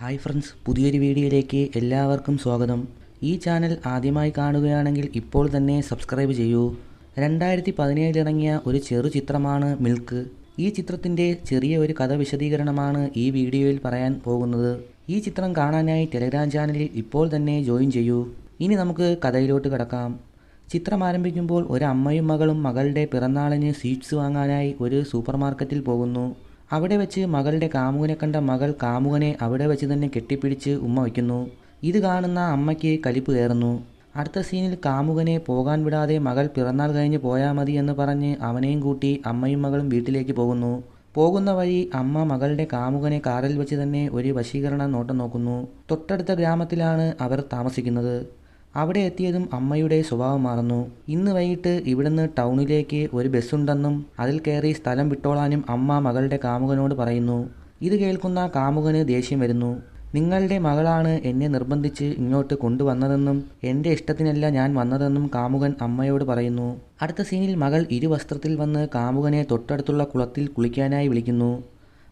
Hi friends പുതിയൊരു വീഡിയോയിലേക്ക് എല്ലാവർക്കും സ്വാഗതം. ഈ ചാനൽ ആദ്യമായി കാണുകയാണെങ്കിൽ ഇപ്പോൾ തന്നെ സബ്സ്ക്രൈബ് ചെയ്യൂ. രണ്ടായിരത്തി പതിനേഴിൽ ഇറങ്ങിയ ഒരു ചെറു ചിത്രമാണ് മിൽക്ക്. ഈ ചിത്രത്തിന്റെ ചെറിയ ഒരു കഥ വിശദീകരണമാണ് ഈ വീഡിയോയിൽ പറയാൻ പോകുന്നത്. ഈ ചിത്രം കാണാനായി ടെലിഗ്രാം ചാനലിൽ ഇപ്പോൾ തന്നെ ജോയിൻ ചെയ്യൂ. ഇനി നമുക്ക് കഥയിലോട്ട് കിടക്കാം. ചിത്രം ആരംഭിക്കുമ്പോൾ ഒരു അമ്മയും മകളും മകളുടെ പിറന്നാളിന് സ്വീറ്റ്സ് വാങ്ങാനായി ഒരു സൂപ്പർ മാർക്കറ്റിൽ പോകുന്നു. അവിടെ വെച്ച് മകളുടെ കാമുകനെ കണ്ട മകൾ കാമുകനെ അവിടെ വെച്ച് തന്നെ കെട്ടിപ്പിടിച്ച് ഉമ്മ വയ്ക്കുന്നു. ഇത് കാണുന്ന അമ്മയ്ക്ക് കലിപ്പ് കയറുന്നു. അടുത്ത സീനിൽ കാമുകനെ പോകാൻ വിടാതെ മകൾ പിറന്നാൾ കഴിഞ്ഞ് പോയാൽ മതി എന്ന് പറഞ്ഞ് അവനെയും കൂട്ടി അമ്മയും മകളും വീട്ടിലേക്ക് പോകുന്നു. പോകുന്ന വഴി അമ്മ മകളുടെ കാമുകനെ കാറിൽ വെച്ച് തന്നെ ഒരു വശീകരണ നോട്ടം നോക്കുന്നു. തൊട്ടടുത്ത ഗ്രാമത്തിലാണ് അവർ താമസിക്കുന്നത്. അവിടെ എത്തിയതും അമ്മയുടെ സ്വഭാവം മാറുന്നു. ഇന്ന് വൈകിട്ട് ഇവിടുന്ന് ടൗണിലേക്ക് ഒരു ബസ്സുണ്ടെന്നും അതിൽ കയറി സ്ഥലം വിട്ടോളാനും അമ്മ മകളുടെ കാമുകനോട് പറയുന്നു. ഇത് കേൾക്കുന്ന കാമുകന് ദേഷ്യം വരുന്നു. നിങ്ങളുടെ മകളാണ് എന്നെ നിർബന്ധിച്ച് ഇങ്ങോട്ട് കൊണ്ടുവന്നതെന്നും എന്റെ ഇഷ്ടത്തിനല്ല ഞാൻ വന്നതെന്നും കാമുകൻ അമ്മയോട് പറയുന്നു. അടുത്ത സീനിൽ മകൾ ഇരുവസ്ത്രത്തിൽ വന്ന് കാമുകനെ തൊട്ടടുത്തുള്ള കുളത്തിൽ കുളിക്കാനായി വിളിക്കുന്നു.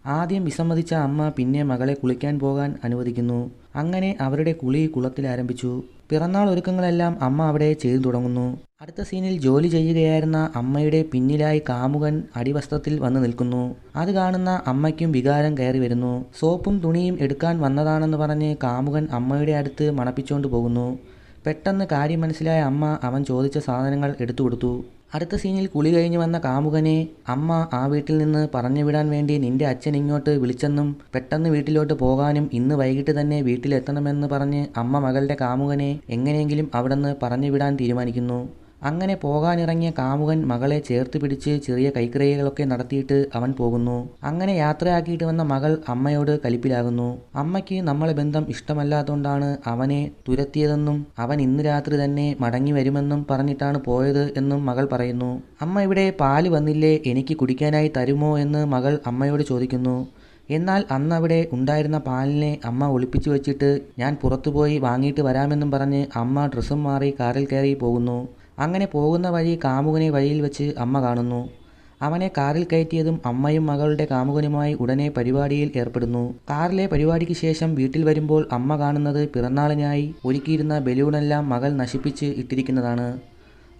ആദ്യം വിസമ്മതിച്ച അമ്മ പിന്നെ മകളെ കുളിക്കാൻ പോകാൻ അനുവദിക്കുന്നു. അങ്ങനെ അവരുടെ കുളി കുളത്തിൽ ആരംഭിച്ചു. പിറന്നാൾ ഒരുക്കങ്ങളെല്ലാം അമ്മ അവിടെ ചെയ്തു തുടങ്ങുന്നു. അടുത്ത സീനിൽ ജോലി ചെയ്യുകയായിരുന്ന അമ്മയുടെ പിന്നിലായി കാമുകൻ അടിവസ്ത്രത്തിൽ വന്നു നിൽക്കുന്നു. അത് കാണുന്ന അമ്മയ്ക്കും വികാരം കയറി വരുന്നു. സോപ്പും തുണിയും എടുക്കാൻ വന്നതാണെന്ന് പറഞ്ഞ് കാമുകൻ അമ്മയുടെ അടുത്ത് മണപ്പിച്ചുകൊണ്ട് പോകുന്നു. പെട്ടെന്ന് കാര്യം മനസ്സിലായ അമ്മ അവൻ ചോദിച്ച സാധനങ്ങൾ എടുത്തു കൊടുത്തു. അടുത്ത സീനിൽ കുളി കഴിഞ്ഞു വന്ന കാമുകനെ അമ്മ ആ വീട്ടിൽ നിന്ന് പറഞ്ഞു വിടാൻ വേണ്ടി നിന്റെ അച്ഛൻ ഇങ്ങോട്ട് വിളിച്ചെന്നും പെട്ടെന്ന് വീട്ടിലോട്ട് പോകാനും ഇന്ന് വൈകിട്ട് തന്നെ വീട്ടിലെത്തണമെന്ന് പറഞ്ഞ് അമ്മ മകളുടെ കാമുകനെ എങ്ങനെയെങ്കിലും അവിടെ നിന്ന് പറഞ്ഞു വിടാൻ തീരുമാനിക്കുന്നു. അങ്ങനെ പോകാനിറങ്ങിയ കാമുകൻ മകളെ ചേർത്ത് പിടിച്ച് ചെറിയ കൈക്രിയകളൊക്കെ നടത്തിയിട്ട് അവൻ പോകുന്നു. അങ്ങനെ യാത്രയാക്കിയിട്ട് വന്ന മകൾ അമ്മയോട് കലിപ്പിലാകുന്നു. അമ്മയ്ക്ക് നമ്മളെ ബന്ധം ഇഷ്ടമല്ലാത്തതുകൊണ്ടാണ് അവനെ തുരത്തിയതെന്നും അവൻ ഇന്ന് രാത്രി തന്നെ മടങ്ങി വരുമെന്നും പറഞ്ഞിട്ടാണ് പോയത് എന്നും മകൾ പറയുന്നു. അമ്മ ഇവിടെ പാൽ വന്നില്ലേ എനിക്ക് കുടിക്കാനായി തരുമോ എന്ന് മകൾ അമ്മയോട് ചോദിക്കുന്നു. എന്നാൽ അന്നവിടെ ഉണ്ടായിരുന്ന പാലിനെ അമ്മ ഒളിപ്പിച്ചു വെച്ചിട്ട് ഞാൻ പുറത്തുപോയി വാങ്ങിയിട്ട് വരാമെന്നും പറഞ്ഞ് അമ്മ ഡ്രസ്സും മാറി കാറിൽ കയറി പോകുന്നു. അങ്ങനെ പോകുന്ന വഴി കാമുകനെ വഴിയിൽ വെച്ച് അമ്മ കാണുന്നു. അവനെ കാറിൽ കയറ്റിയതും അമ്മയും മകളുടെ കാമുകനുമായി ഉടനെ പരിപാടിയിൽ ഏർപ്പെടുന്നു. കാറിലെ പരിപാടിക്ക് ശേഷം വീട്ടിൽ വരുമ്പോൾ അമ്മ കാണുന്നത് പിറന്നാളിനായി ഒരുക്കിയിരുന്ന ബലൂണെല്ലാം മകൾ നശിപ്പിച്ച് ഇട്ടിരിക്കുന്നതാണ്.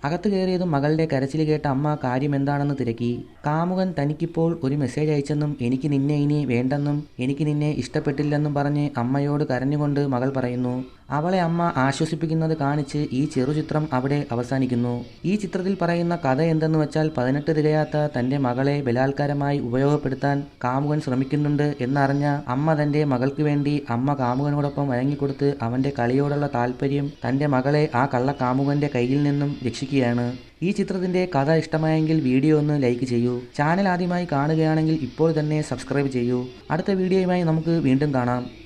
അകത്ത് കയറിയതും മകളുടെ കരച്ചിൽ കേട്ട അമ്മ കാര്യം എന്താണെന്ന് തിരക്കി. കാമുകൻ തനിക്കിപ്പോൾ ഒരു മെസ്സേജ് അയച്ചെന്നും എനിക്ക് നിന്നെ ഇനി വേണ്ടെന്നും എനിക്ക് നിന്നെ ഇഷ്ടപ്പെട്ടില്ലെന്നും പറഞ്ഞ് അമ്മയോട് കരഞ്ഞുകൊണ്ട് മകൾ പറയുന്നു. അവളെ അമ്മ ആശ്വസിപ്പിക്കുന്നത് കാണിച്ച് ഈ ചെറുചിത്രം അവിടെ അവസാനിക്കുന്നു. ഈ ചിത്രത്തിൽ പറയുന്ന കഥ എന്തെന്ന് വെച്ചാൽ പതിനെട്ട് തികയാത്ത തന്റെ മകളെ ബലാത്കാരമായി ഉപയോഗപ്പെടുത്താൻ കാമുകൻ ശ്രമിക്കുന്നുണ്ട് എന്നറിഞ്ഞ അമ്മ തന്റെ മകൾക്ക് വേണ്ടി അമ്മ കാമുകനോടൊപ്പം വഴങ്ങിക്കൊടുത്ത് അവന്റെ കളിയോടുള്ള താല്പര്യം തന്റെ മകളെ ആ കള്ള കാമുകന്റെ കയ്യിൽ നിന്നും രക്ഷിക്കുകയാണ്. ഈ ചിത്രത്തിന്റെ കഥ ഇഷ്ടമായെങ്കിൽ വീഡിയോ ഒന്ന് ലൈക്ക് ചെയ്യൂ. ചാനൽ ആദ്യമായി കാണുകയാണെങ്കിൽ ഇപ്പോൾ തന്നെ സബ്സ്ക്രൈബ് ചെയ്യൂ. അടുത്ത വീഡിയോയുമായി നമുക്ക് വീണ്ടും കാണാം.